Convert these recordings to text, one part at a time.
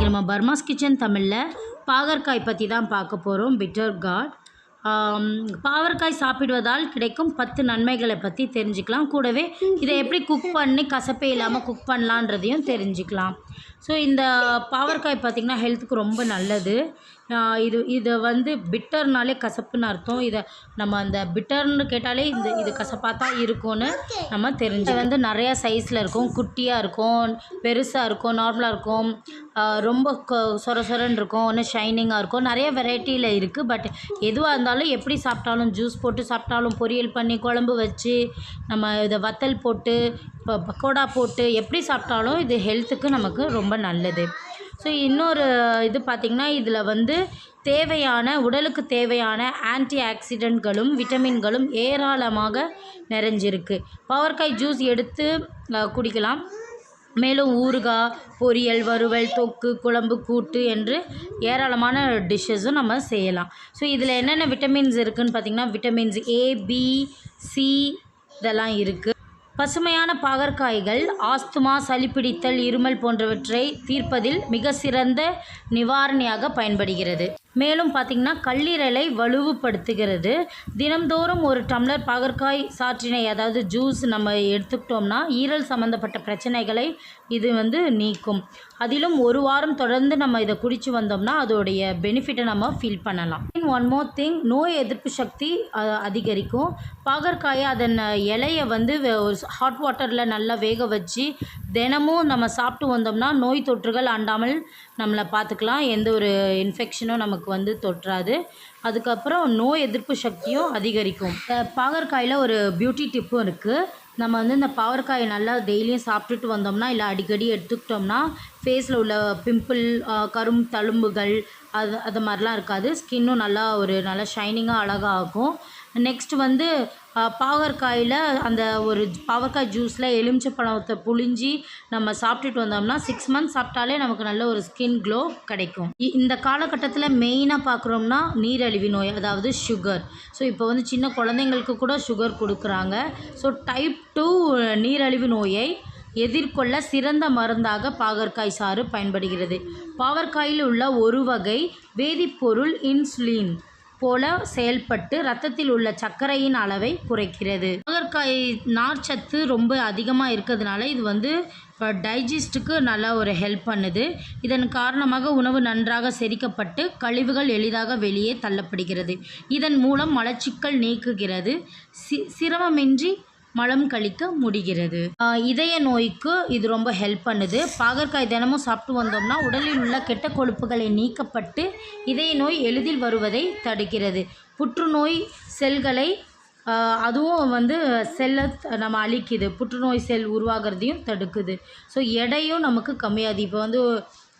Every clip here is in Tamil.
இன்றைக்கி நம்ம பர்மாஸ் கிச்சன் தமிழில் பாகற்காய் பற்றி தான் பார்க்க போகிறோம் பிட்டர் காட் பாவற்காய் சாப்பிடுவதால் கிடைக்கும் பத்து நன்மைகளை பற்றி தெரிஞ்சுக்கலாம். கூடவே இதை எப்படி குக் பண்ணி கசப்பே இல்லாமல் குக் பண்ணலான்றதையும் தெரிஞ்சுக்கலாம். ஸோ இந்த பாவற்காய் பார்த்திங்கன்னா ஹெல்த்துக்கு ரொம்ப நல்லது. இது இதை வந்து பிட்டர்னாலே கசப்புன்னு அர்த்தம். இதை நம்ம அந்த பிட்டர்னு கேட்டாலே இந்த இது கசப்பாக தான் இருக்கும்னு நம்ம தெரிஞ்சு வந்து நிறையா சைஸில் இருக்கும். குட்டியாக இருக்கும் பெருசாக இருக்கும் நார்மலாக இருக்கும். ரொம்ப கொ சொர சொரன்னு இருக்கும் ஒன்று ஷைனிங்காக இருக்கும். நிறைய வெரைட்டியில் இருக்குது பட் எதுவாக இருந்தாலும் எப்படி சாப்பிட்டாலும் ஜூஸ் போட்டு சாப்பிட்டாலும் பொரியல் பண்ணி குழம்பு வச்சு நம்ம இதை வத்தல் போட்டு இப்போ பக்கோடா போட்டு எப்படி சாப்பிட்டாலும் இது ஹெல்த்துக்கு நமக்கு ரொம்ப நல்லது. ஸோ இன்னொரு இது பார்த்திங்கன்னா இதில் வந்து தேவையான உடலுக்கு தேவையான ஆன்டி ஆக்சிடெண்ட்களும் விட்டமின்களும் ஏராளமாக நிறைஞ்சிருக்கு. பவர்காய் ஜூஸ் எடுத்து குடிக்கலாம். மேலும் ஊறுகாய் பொரியல் வறுவல் தொக்கு குழம்பு கூட்டு என்று ஏராளமான டிஷ்ஷஸும் நம்ம செய்யலாம். ஸோ இதில் என்னென்ன விட்டமின்ஸ் இருக்குதுன்னு பார்த்திங்கன்னா விட்டமின்ஸ் ஏ பி சி இதெல்லாம் இருக்குது பசுமையான பாகற்காய்கள் ஆஸ்துமா சளிப்பிடித்தல் இருமல் போன்றவற்றை தீர்ப்பதில் மிக சிறந்த நிவாரணியாக பயன்படுகிறது. மேலும் பார்த்திங்கன்னா கல்லீரலை வலுவுபடுத்துகிறது. தினம்தோறும் ஒரு டம்ளர் பாகற்காய் சாற்றினை அதாவது ஜூஸ் நம்ம எடுத்துக்கிட்டோம்னா ஈரல் சம்மந்தப்பட்ட பிரச்சனைகளை இது வந்து நீக்கும். அதிலும் ஒரு வாரம் தொடர்ந்து நம்ம இதை குடித்து வந்தோம்னா அதோடைய பெனிஃபிட்டை நம்ம ஃபீல் பண்ணலாம். ஒன் மோர் திங் நோய் எதிர்ப்பு சக்தி அதிகரிக்கும். பாகற்காயை அதன் இலையை வந்து ஒரு ஹாட் வாட்டரில் நல்லா வேக வச்சு தினமும் நம்ம சாப்பிட்டு வந்தோம்னா நோய் தொற்றுகள் அண்டாமல் நம்மளை பார்த்துக்கலாம். எந்த ஒரு இன்ஃபெக்ஷனும் நமக்கு வந்து தொற்றாது. அதுக்கப்புறம் நோய் எதிர்ப்பு சக்தியும் அதிகரிக்கும். பாகற்காயில் ஒரு பியூட்டி டிப்பும் இருக்குது நம்ம வந்து இந்த பாவற்காயை நல்லா டெய்லியும் சாப்பிட்டுட்டு வந்தோம்னா இல்லை அடிக்கடி எடுத்துக்கிட்டோம்னா ஃபேஸில் உள்ள பிம்பிள் கரும் தழும்புகள் அது அது மாதிரிலாம் இருக்காது. ஸ்கின்னும் நல்லா ஒரு நல்லா ஷைனிங்காக அழகாக ஆகும். நெக்ஸ்ட் வந்து பாகற்காயில் அந்த ஒரு பாவற்காய் ஜூஸில் எலுமிச்சை பழத்தை புழிஞ்சி நம்ம சாப்பிட்டுட்டு வந்தோம்னா சிக்ஸ் மந்த்ஸ் சாப்பிட்டாலே நமக்கு நல்ல ஒரு ஸ்கின் க்ளோ கிடைக்கும். இ- இந்த காலகட்டத்தில் மெயினாக பார்க்குறோம்னா நீரழிவு நோய் அதாவது சுகர் ஸோ இப்போ வந்து சின்ன குழந்தைங்களுக்கு கூட சுகர் கொடுக்குறாங்க. ஸோ டைப் டூ நீரழிவு நோயை எதிர்கொள்ள சிறந்த மருந்தாக பாகற்காய் சாறு பயன்படுகிறது. பாவற்காயில் உள்ள ஒரு வகை வேதிப்பொருள் இன்சுலின் போல செயல்பட்டு ரத்தத்தில் உள்ள சர்க்கரையின் அளவை குறைக்கிறது. பாகற்காய் நார்ச்சத்து ரொம்ப அதிகமாக இருக்கிறதுனால இது வந்து டைஜஸ்ட்டுக்கு நல்லா ஒரு ஹெல்ப் பண்ணுது. இதன் காரணமாக உணவு நன்றாக செரிக்கப்பட்டு கழிவுகள் எளிதாக வெளியே தள்ளப்படுகிறது. இதன் மூலம் மலச்சிக்கல் நீக்குகிறது. சி சிரமமின்றி மலம் கழிக்க முடிகிறது. இதய நோய்க்கு இது ரொம்ப ஹெல்ப் பண்ணுது. பாகற்காய் தினமும் சாப்பிட்டு வந்தோம்னா உடலில் உள்ள கெட்ட கொழுப்புகளை நீக்கப்பட்டு இதய நோய் எளிதில் வருவதை தடுக்கிறது. புற்றுநோய் செல்களை அதுவும் வந்து செல்லை நம்ம அழிக்குது. புற்றுநோய் செல் உருவாகிறதையும் தடுக்குது. ஸோ எடையும் நமக்கு கம்மியாகுது. இப்போ வந்து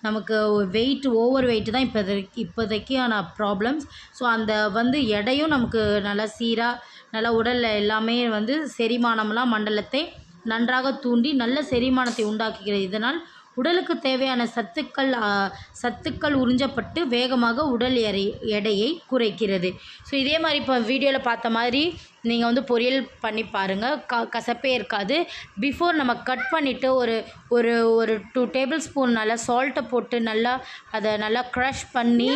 நமக்கு வெயிட் ஓவர் வெயிட்டு தான் இப்போதைக்கு இப்போதைக்கான ப்ராப்ளம்ஸ் ஸோ அந்த வந்து எடையும் நமக்கு நல்லா சீராக நல்லா உடலில் எல்லாமே வந்து செரிமானம்லாம் மண்டலத்தை நன்றாக தூண்டி நல்ல செரிமானத்தை உண்டாக்குகிறது. இதனால் உடலுக்கு தேவையான சத்துக்கள் சத்துக்கள் உறிஞ்சப்பட்டு வேகமாக உடல் எடை எடையை குறைக்கிறது. ஸோ இதே மாதிரி இப்போ வீடியோவில் பார்த்த மாதிரி நீங்கள் வந்து பொரியல் பண்ணி பாருங்கள் க கசப்பே இருக்காது. பிஃபோர் நம்ம கட் பண்ணிவிட்டு ஒரு ஒரு ஒரு டூ டேபிள் ஸ்பூன் நல்லா சால்ட்டை போட்டு நல்லா அதை நல்லா க்ரஷ் பண்ணி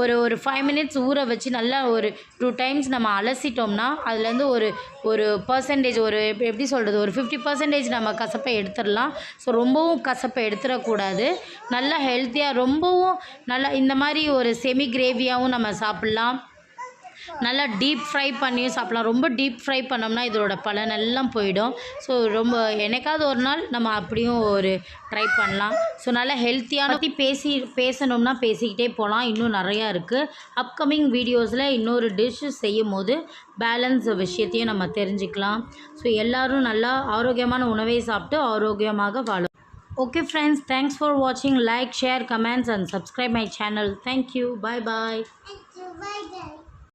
ஒரு ஒரு ஃபைவ் மினிட்ஸ் ஊற வச்சு நல்லா ஒரு டூ டைம்ஸ் நம்ம அலசிட்டோம்னா அதுலேருந்து ஒரு ஒரு பர்சன்டேஜ் ஒரு எப்படி சொல்கிறது ஒரு ஃபிஃப்டி பர்சன்டேஜ் நம்ம கசப்பை எடுத்துடலாம். ஸோ ரொம்பவும் கசப்பை எடுத்துடக்கூடாது. நல்லா ஹெல்த்தியாக ரொம்பவும் நல்லா இந்த மாதிரி ஒரு செமி கிரேவியாகவும் நம்ம சாப்பிட்லாம். நல்லா டீப் ஃப்ரை பண்ணியும் சாப்பிட்லாம். ரொம்ப டீப் ஃப்ரை பண்ணோம்னா இதோட பலன் எல்லாம் போயிடும். ஸோ ரொம்ப என்னைக்காவது ஒரு நாள் நம்ம அப்படியும் ஒரு ட்ரை பண்ணலாம். ஸோ நல்லா ஹெல்த்தியான பற்றி பேசி பேசணும்னா பேசிக்கிட்டே போகலாம் இன்னும் நிறையா இருக்குது அப்கமிங் வீடியோஸில் இன்னொரு டிஷ் செய்யும் போது பேலன்ஸ் விஷயத்தையும் நம்ம தெரிஞ்சுக்கலாம். ஸோ எல்லோரும் நல்லா ஆரோக்கியமான உணவை சாப்பிட்டு ஆரோக்கியமாக வாழும். ஓகே ஃப்ரெண்ட்ஸ் தேங்க்ஸ் ஃபார் வாட்சிங் like share comments and and my channel channel. Thank bye Bye